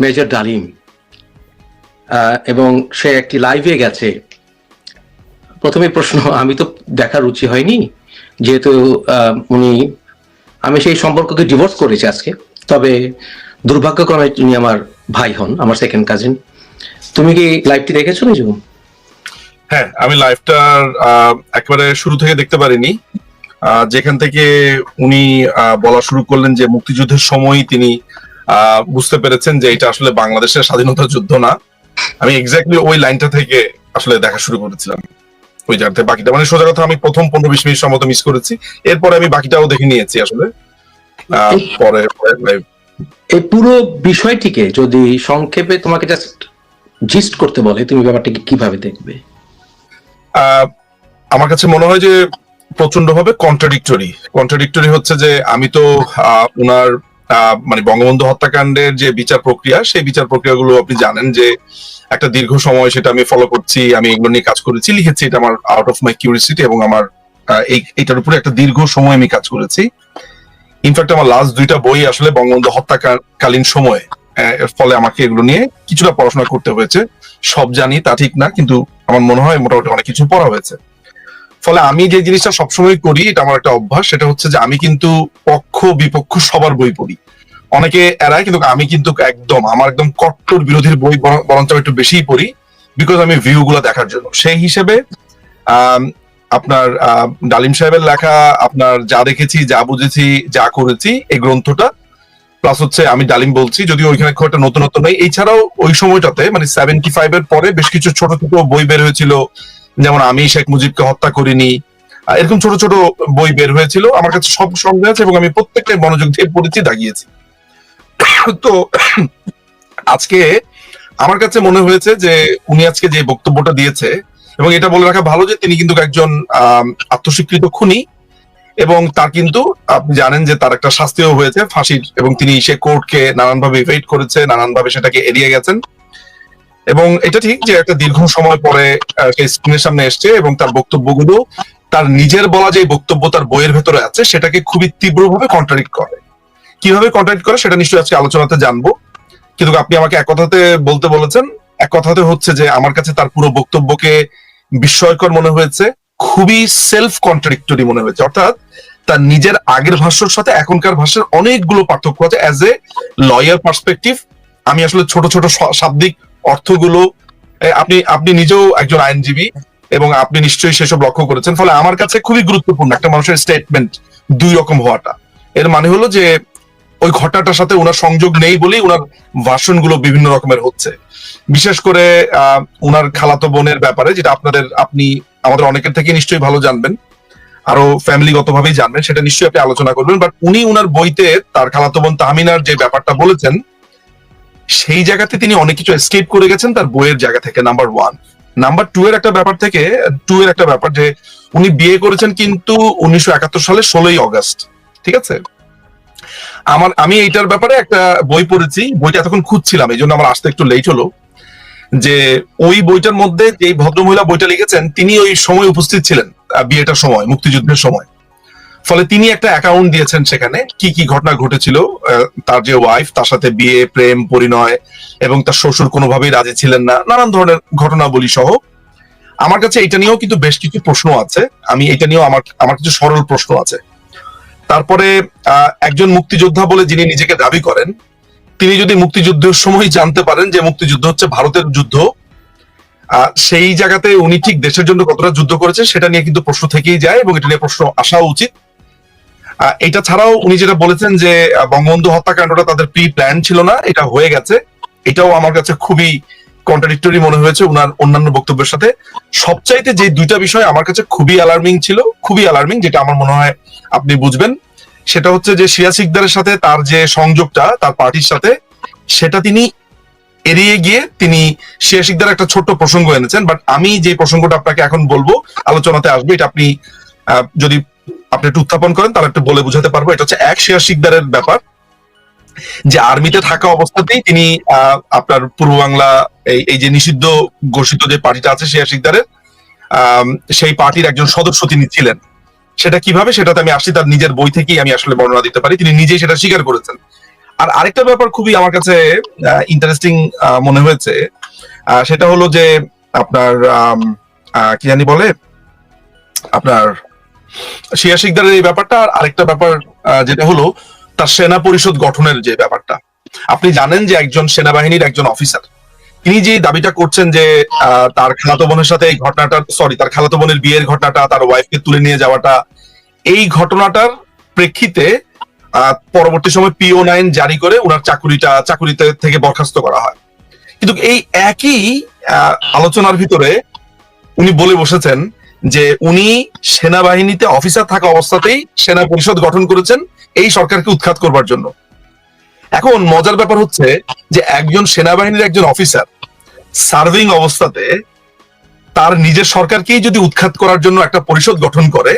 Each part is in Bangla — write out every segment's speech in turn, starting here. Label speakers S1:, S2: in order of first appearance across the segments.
S1: মেজর ডালিম এবং সে একটি লাইভে গেছে। প্রথমে প্রশ্ন, আমি তো দেখার রুচি হয়নি, যেহেতু উনি, আমি সেই সম্পর্ককে ডিভোর্স করেছি আজকে, তবে দুর্ভাগ্যক্রমে উনি আমার ভাই হন, আমার সেকেন্ড কাজিন তুমি কি লাইভটি দেখেছ নিজু
S2: হ্যাঁ আমি লাইভটার একেবারে শুরু থেকে দেখতে পারিনি। যেখান থেকে উনি বলা শুরু করলেন যে মুক্তিযুদ্ধের সময় তিনি বুঝতে পেরেছেন যে এটা আসলে বাংলাদেশের স্বাধীনতা যুদ্ধ না। আমি এক্স্যাক্টলি ওই লাইনটা থেকে আসলে দেখা শুরু করেছিলাম। ওই জায়গা বাকিটা। মানে সোজা কথা আমি প্রথম পনেরো বিশ মিনিট সম্মত মিস করেছি। এরপরে আমি বাকিটাও দেখে নিয়েছি আসলে। পরে
S1: এই পুরো। বিষয়টিকে যদি সংক্ষেপে তোমাকে জাস্ট জিস্ট করতে বলে তুমি ব্যাপারটাকে কীভাবে দেখবে?
S2: আহ, আমার কাছে মনে হয় যে প্রচণ্ড ভাবে কন্ট্রাডিক্টরি কন্ট্রাডিক্টরি হচ্ছে যে আমি তো ওনার মানে বঙ্গবন্ধু হত্যাকাণ্ডের যে বিচার প্রক্রিয়া সেই বিচার প্রক্রিয়াগুলো আপনি জানেন যে একটা দীর্ঘ সময় সেটা আমি ফলো করছি আমি এগুলো নিয়ে কাজ করেছি লিখেছি এটা আমার আউট অফ মাই কিউরিসিটি এবং আমার আহ, এই এটার উপরে একটা দীর্ঘ সময় আমি কাজ করেছি। ইনফ্যাক্ট আমার লাস্ট দুইটা বই আসলে বঙ্গবন্ধু হত্যাকালীন সময়ে এর ফলে আমাকে এগুলো নিয়ে কিছুটা পড়াশোনা করতে হয়েছে। সব জানি তা ঠিক না কিন্তু আমার মনে হয় মোটামুটি অনেক কিছু পড়া হয়েছে। ফলে আমি যে জিনিসটা সবসময় করি, এটা আমার একটা অভ্যাস, সেটা হচ্ছে যে আমি কিন্তু পক্ষ বিপক্ষ সবার বই পড়ি। অনেকে এড়ায় কিন্তু আমি কিন্তু একদম, আমার একদম কট্টর বিরোধীর বই বরঞ্চ একটু বেশিই পড়ি বিকজ আমি ভিউ গুলো দেখার জন্য। সেই হিসেবে আপনার ডালিম সাহেবের লেখা, আপনার যা দেখেছি, যা বুঝেছি, যা করেছি, এই গ্রন্থটা প্লাস হচ্ছে আমি ডালিম বলছি, যদিও ওইখানে খুব একটা নতুনত্ব নেই। এছাড়াও ওই সময়টাতে মানে সেভেন্টি ফাইভ এর পরে বেশ কিছু ছোট ছোট বই বের হয়েছিল যেমন আমি শেখ মুজিবকে হত্যা করিনি এরকম ছোট ছোট বই বের হয়েছিল, আমার কাছে সব সঙ্গে আছে এবং আমি প্রত্যেকটাই মনোযোগ দিয়ে পড়েছি, দাগিয়েছি। তো আজকে আমার কাছে মনে হয়েছে যে উনি আজকে যে বক্তব্যটা দিয়েছে, এবং এটা বলে রাখা ভালো যে তিনি কিন্তু একজন আত্মস্বীকৃত খুনি, এবং তার কিন্তু আপনি জানেন যে তার একটা শাস্তিও হয়েছে, ফাঁসির, এবং তিনি সে কোর্টকে নানানভাবে ইভেট করেছে, নানানভাবে সেটাকে এড়িয়ে গেছেন। এবং এটা ঠিক যে একটা দীর্ঘ সময় পরে স্ক্রিনের সামনে এসছে এবং তার বক্তব্যগুলো, তার নিজের বলা যে বক্তব্য তার বইয়ের ভেতরে আছে, সেটাকে খুবই তীব্রভাবে কন্ট্রাডিক্ট করে। কীভাবে কন্ট্রাডিক্ট করে সেটা নিশ্চয়ই আজকে আলোচনাতে জানব। কিন্তু আপনি আমাকে এক কথাতে বলতে বলেছেন, এক কথাতে হচ্ছে যে আমার কাছে তার পুরো বক্তব্যকে বিস্ময়কর মনে হয়েছে, খুবই সেলফ কন্ট্রাডিক্টরি মনে হয়েছে। অর্থাৎ তার নিজের আগের ভাষ্যর সাথে এখনকার ভাষ্যের অনেকগুলো পার্থক্য আছে। অ্যাজ এ লয়ার পার্সপেক্টিভ আমি আসলে ছোট ছোট শাব্দিক অর্থগুলো আপনি আপনি নিজেও একজন আইনজীবী এবং আপনি নিশ্চয়ই সেসব লক্ষ্য করেছেন। ফলে আমার কাছে খুবই গুরুত্বপূর্ণ একটা মানুষের স্টেটমেন্ট দুই রকম হওয়াটা। এর মানে হলো যে, ওই ঘটনাটার সাথে ওনার সংযোগ নেই বলেই ওনার ভাষণগুলো বিভিন্ন রকমের হচ্ছে। বিশেষ করে ওনার খালাতো বোনের ব্যাপারে, যেটা আপনাদের, আপনি আমাদের অনেকের থেকে নিশ্চয়ই ভালো জানবেন আরও ফ্যামিলিগত ভাবেই জানবেন, সেটা নিশ্চয়ই আপনি আলোচনা করবেন। বাট উনি উনার বইতে, তার খালাতো বোন তাহমিনার যে ব্যাপারটা বলেছেন সেই জায়গাতে তিনি অনেক কিছু এসকেপ করে গেছেন তার বইয়ের জায়গা থেকে নাম্বার ওয়ান নাম্বার টু এর একটা ব্যাপার থেকে টু এর একটা ব্যাপার যে উনি বিয়ে করেছেন কিন্তু উনিশশো একাত্তর সালে ষোলোই অগস্ট ঠিক আছে? আমার, আমি এইটার ব্যাপারে একটা বই পড়েছি, বইটা এতক্ষণ খুঁজছিলাম, এই জন্য আমার আসতে একটু লেট হলো, যে ওই বইটার মধ্যে যে ভদ্রমহিলা বইটা লিখেছেন, তিনি ওই সময় উপস্থিত ছিলেন বিয়েটার সময়, মুক্তিযুদ্ধের সময়। ফলে তিনি একটা অ্যাকাউন্ট দিয়েছেন সেখানে, কি কি ঘটনা ঘটেছিল তার যে ওয়াইফ তার সাথে বিয়ে, প্রেম, পরিণয়, এবং তার শ্বশুর কোনোভাবেই রাজি ছিলেন না, নানান ধরনের ঘটনাবলী সহ। আমার কাছে এটা নিয়েও কিন্তু বেশ কিছু প্রশ্ন আছে। আমি এটা নিয়েও আমার আমার কিছু সরল প্রশ্ন আছে। তারপরে একজন মুক্তিযোদ্ধা বলে যিনি নিজেকে দাবি করেন, তিনি যদি মুক্তিযুদ্ধের সময় জানতে পারেন যে মুক্তিযুদ্ধ হচ্ছে ভারতের যুদ্ধ সেই জায়গাতে উনি ঠিক দেশের জন্য কতটা যুদ্ধ করেছে, সেটা নিয়ে কিন্তু প্রশ্ন থেকেই যায় এবং এটা নিয়ে প্রশ্ন আসা উচিত। এটা ছাড়াও উনি যেটা বলেছেন যে বঙ্গবন্ধু হত্যাকাণ্ডটা তাদের প্রি প্ল্যান ছিল না, এটা হয়ে গেছে। এটাও আমার কাছে খুবই কন্ট্রাডিক্টরি মনে হয়েছে ওনার অন্যান্য বক্তব্যের সাথে। সবচাইতে যে দুইটা বিষয় আমার কাছে খুবই অ্যালার্মিং ছিল, খুবই অ্যালার্মিং যেটা আমার মনে হয় আপনি বুঝবেন, সেটা হচ্ছে যে শিয়া সিকদারের সাথে তার যে সংযোগটা, তার পার্টির সাথে, সেটা তিনি এড়িয়ে গিয়ে তিনি শিয়া সিকদার একটা ছোট্ট প্রসঙ্গ এনেছেন বাট আমি যে প্রসঙ্গটা আপনাকে এখন বলব, আলোচনাতে আসবে, এটা আপনি যদি আপনি একটু উত্থাপন করেন তাহলে একটু বলে বুঝাতে পারব। এটা হচ্ছে এক শিয়া সিকদারের ব্যাপার যে আর্মিতে থাকা অবস্থাতেই তিনি আপনার পূর্ব বাংলা এই যে নিষিদ্ধ ঘোষিত যে পার্টিটা আছে শিয়া সিকদারের আম, সেই পার্টির একজন সদস্য তিনি ছিলেন। সেটা কীভাবে সেটাতে আমি আসছি তার নিজের বই থেকেই আমি আসলে বর্ণনা দিতে পারি। তিনি নিজেই সেটা স্বীকার করেছেন। আর আরেকটা ব্যাপার খুবই আমার কাছে ইন্টারেস্টিং মনে হয়েছে সেটা হলো যে আপনার কি জানি বলে আপনার শিয়া শিকদারের এই ব্যাপারটা আর আরেকটা ব্যাপার যেটা হলো তার সেনা পরিষদ গঠনের যে ব্যাপারটা। আপনি জানেন যে একজন সেনাবাহিনীর একজন অফিসার, তিনি যে দাবিটা করছেন যে তার খালাতো বোনের সাথে এই ঘটনাটা সরি তার খালাতো বোনের বিয়ের ঘটনাটা, তার ওয়াইফকে তুলে নিয়ে যাওয়াটা, এই ঘটনাটার প্রেক্ষিতে পরবর্তী সময় পিও নাইন জারি করে ওনার চাকুরিটা, চাকুরিতে থেকে বরখাস্ত করা হয়। কিন্তু এই একই আলোচনার ভিতরে উনি বলে বসেছেন যে উনি সেনাবাহিনীতে অফিসার থাকা অবস্থাতেই সেনা পরিষদ গঠন করেছেন, এই সরকারকে উৎখাত করবার জন্য। এখন মজার ব্যাপার হচ্ছে যে একজন সেনাবাহিনীর একজন অফিসার সার্ভিং অবস্থাতে তার নিজের সরকারকেই যদি উৎখাত করার জন্য একটা পরিষদ গঠন করে,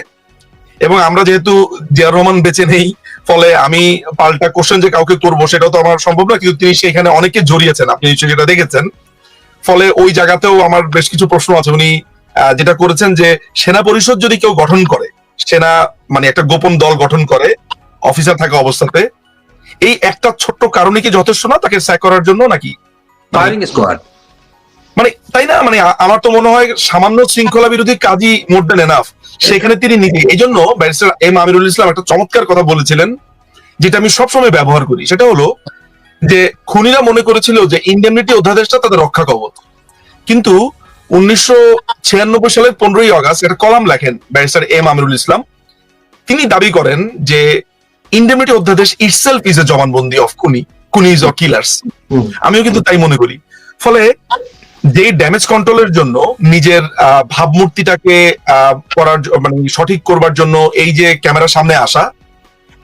S2: এবং আমরা যেহেতু জিয়াউর রহমান বেঁচে নেই, ফলে আমি পাল্টা কোশ্চেন যে কাউকে করব সেটাও তো আমার সম্ভব না কিন্তু তিনি সেখানে অনেকে জড়িয়েছেন, আপনি নিশ্চয়ই সেটা দেখেছেন। ফলে ওই জায়গাতেও আমার বেশ কিছু প্রশ্ন আছে, উনি যেটা করেছেন যে সেনা পরিষদ যদি কেউ গঠন করে সেনা মানে একটা গোপন দল গঠন করে অফিসার থাকা অবস্থাতে এই একটা ছোট্ট কারণে কি যথেষ্ট না তাকে স্যাক করার জন্য নাকি? মানে তাই না? মানে আমার তো মনে হয় সামান্য শৃঙ্খলা বিরোধী কাজই মোর দেন এনাফ সেখানে তিনি নিজে এই জন্য ব্যারিস্টার এম আমিরুল ইসলাম একটা চমৎকার কথা বলেছিলেন যেটা আমি সবসময় ব্যবহার করি। সেটা হলো যে খুনিরা মনে করেছিল যে ইন্ডেমনিটি অধ্যাদেশটা তাদের রক্ষা কবচ। কিন্তু উনিশশো ছিয়ানব্বই সালের পনেরোই আগস্ট একটা কলাম লেখেন ব্যারিস্টার এম আমিরুল ইসলাম। তিনি দাবি করেন যে ইন্ডেমনিটি অধ্যাদেশ ইটসেলফ ইজ এ জবানবন্দি অফ খুনি খুনিজ অর কিলার্স আমিও কিন্তু তাই মনে করি। ফলে যে ড্যামেজ কন্ট্রোলের জন্য নিজের আহ, ভাবমূর্তিটাকে আহ, করার মানে সঠিক করবার জন্য এই যে ক্যামেরার সামনে আসা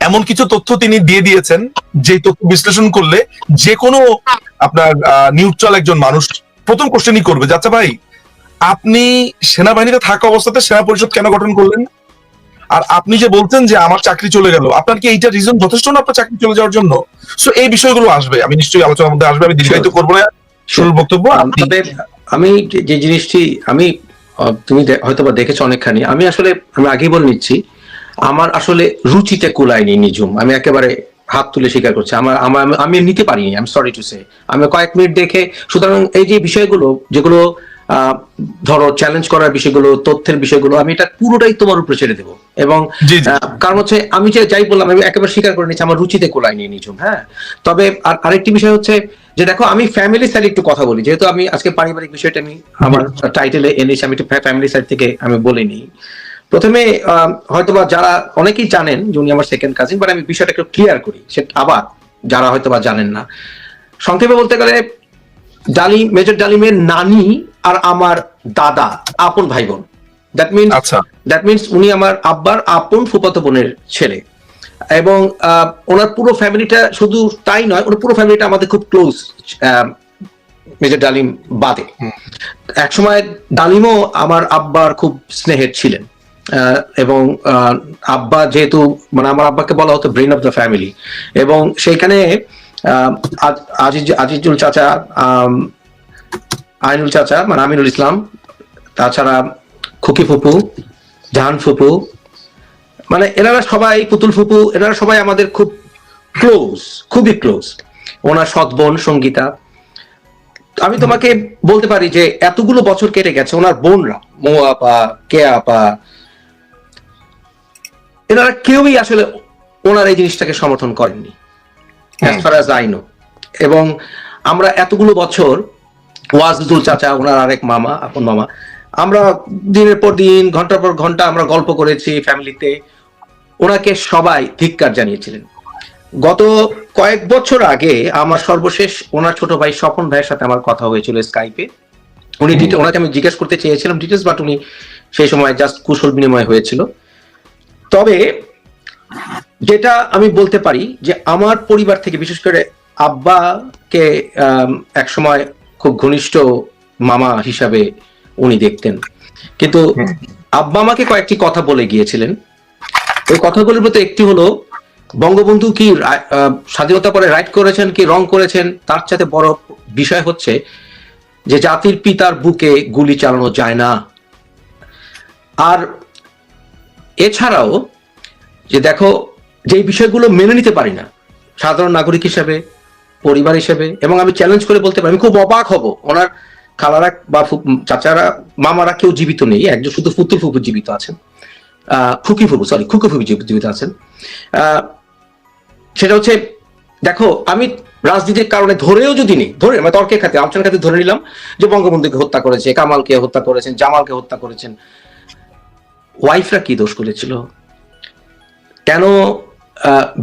S2: এমন কিছু তথ্য তিনি দিয়ে দিয়েছেন যে তথ্য বিশ্লেষণ করলে যে কোনো আপনার নিউট্রাল একজন মানুষ প্রথম কোশ্চেনই করবে যে, আচ্ছা ভাই আপনি সেনাবাহিনীতে থাকা অবস্থাতে সেনা পরিষদ কেন গঠন করলেন? আর আপনি যে বলছেন যে আমার চাকরি চলে গেল আপনার কি এইটা রিজন যথেষ্ট না আপনার চাকরি চলে যাওয়ার জন্য? সো এই বিষয়গুলো আসবে। আমি নিশ্চয়ই আলোচনার মধ্যে আসবে আমি দীর্ঘায়িত করব না। শুরুর বক্তব্য
S1: তবে আমি যে- জিনিসটি আমি তুমি হয়তো বা দেখেছ অনেকখানি। আমি আসলে আমি আগেই বলে নিচ্ছি আমার আসলে রুচিতে কুলায়নি নিজুম আমি একেবারে হাত তুলে স্বীকার করছি। আমার আমি নিতে পারিনি আমি সরি টু সে আমি কয়েক মিনিট দেখে সুতরাং এই যে বিষয়গুলো যেগুলো ধরো চ্যালেঞ্জ করার বিষয়গুলো তথ্যের বিষয়গুলো আমি এটা পুরোটাই তোমার উপরে ছেড়ে দেবো। এবং কারণ হচ্ছে আমি যে যাই বললাম আমি একেবারে স্বীকার করে নিচ্ছি আমার রুচিতে কোলাই নিয়ে নিঝুম হ্যাঁ? তবে আর আরেকটি বিষয় হচ্ছে যে দেখো আমি ফ্যামিলি সাইড একটু কথা বলি। যেহেতু আমি আজকে পারিবারিক বিষয়টা আমি আমার টাইটেলে এনেছি আমি একটু ফ্যামিলি সাইড থেকে আমি বলিনি প্রথমে আহ, হয়তোবা যারা অনেকেই জানেন যে উনি আমার সেকেন্ড কাজিন বাট আমি বিষয়টা একটু ক্লিয়ার করি সেটা আবার যারা হয়তোবা জানেন না। সংক্ষেপে বলতে গেলে ডালিম মেজর ডালিমের নানি আর আমার দাদা আপন ভাই বোন দ্যাট মিনস
S2: আচ্ছা।
S1: দ্যাট মিনস উনি আমার আব্বার আপন ফুফাতো বোনের ছেলে। এবং ওনার পুরো ফ্যামিলিটা শুধু তাই নয় ওনার পুরো ফ্যামিলিটা আমাদের খুব ক্লোজ মেজর ডালিম বাদে। একসময় ডালিমও আমার আব্বার খুব স্নেহের ছিলেন। এবং আব্বা যেহেতু মানে আমার আব্বাকে বলা হতো ব্রেন অফ দ্য ফ্যামিলি এবং সেইখানে আজিজ আজিজুল চাচা আইনুল চাচা মানে আমিনুল ইসলাম তাছাড়া খুকি ফুপু জাহান ফুপু মানে এনারা সবাই পুতুল ফুপু এনারা সবাই আমাদের খুব ক্লোজ খুবই ক্লোজ ওনার সৎ বোন সঙ্গীতা। আমি তোমাকে বলতে পারি যে এতগুলো বছর কেটে গেছে ওনার বোনরা। মৌ আপা কে আপা এনারা কেউই আসলে ওনার এই জিনিসটাকে সমর্থন করেননি as far as I know এবং আমরা এতগুলো বছর ওয়াজদুল চাচা, ওনার আরেক মামা, আপন মামা। আমরা দিনের পর দিন, ঘণ্টার পর ঘণ্টা আমরা গল্প করেছি ফ্যামিলিতে। ওনাকে সবাই ধিক্কার জানিয়েছিলেন। গত কয়েক বছর আগে আমার সর্বশেষ ওনার ছোট ভাই স্বপন ভাইয়ের সাথে আমার কথা হয়েছিল স্কাইপে উনি ওনাকে আমি জিজ্ঞেস করতে চেয়েছিলাম ডিটেলস বাট উনি সেই সময় জাস্ট কুশল বিনিময় হয়েছিল। তবে যেটা আমি বলতে পারি যে, আমার পরিবার থেকে, বিশেষ করে আব্বাকে এক সময় খুব ঘনিষ্ঠ মামা হিসাবে উনি দেখতেন। কিন্তু
S2: হুম।
S1: আব্বা আমাকে কয়েকটি কথা বলে গিয়েছিলেন। ওই কথাগুলোর মধ্যে একটি হলো বঙ্গবন্ধু কি স্বাধীনতা পরে রাইট করেছেন কি রং করেছেন তার সাথে বড় বিষয় হচ্ছে যে জাতির পিতার বুকে গুলি চালানো যায় না। আর এছাড়াও যে দেখো যে বিষয়গুলো মেনে নিতে পারি না সাধারণ নাগরিক হিসেবে পরিবার হিসেবে, এবং আমি চ্যালেঞ্জ করে বলতে পারি, আমি খুব অবাক হব। ওনার খালারা বা চাচারা, মামারা কেউ জীবিত নেই, একজন শুধু ফুতুর ফুপু জীবিত আছেন। খুকি ফুপু সরি খুকি ফুপু জীবিত আছেন। সেটা হচ্ছে, দেখো, আমি রাজনীতির কারণে ধরেও যদি নেই, ধরে মানে তর্কের খাতে আলোচনার খাতে ধরে নিলাম যে বঙ্গবন্ধুকে হত্যা করেছে, কামালকে হত্যা করেছেন, জামালকে হত্যা করেছেন। ওয়াইফরা কি দোষ করেছিল? কেন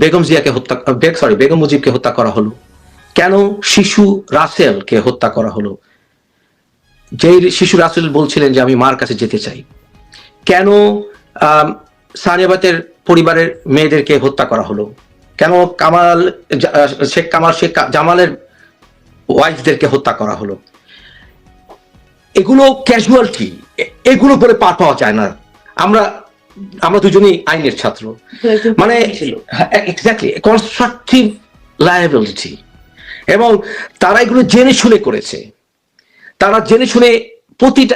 S1: বেগম জিয়াকে হত্যা সরি বেগম মুজিবকে হত্যা করা হলো? কেন শিশু রাসেলকে হত্যা করা হলো? যেই শিশু রাসেল বলছিলেন যে আমি মার কাছে যেতে চাই। কেন সানিয়াবাতের পরিবারের মেয়েদেরকে হত্যা করা হলো? কেন কামাল শেখ কামাল শেখ জামালের ওয়াইফদেরকে হত্যা করা হলো? এগুলো ক্যাজুয়ালিটি এগুলো বলে পার পাওয়া যায় না। আমরা আমরা দুজনেই আইনের ছাত্র। মানে এক্স্যাক্টলি কনস্ট্রাকটিভ লায়াবিলিটি এবং তারা এগুলো জেনে শুনে করেছে। তারা জেনে শুনে প্রতিটা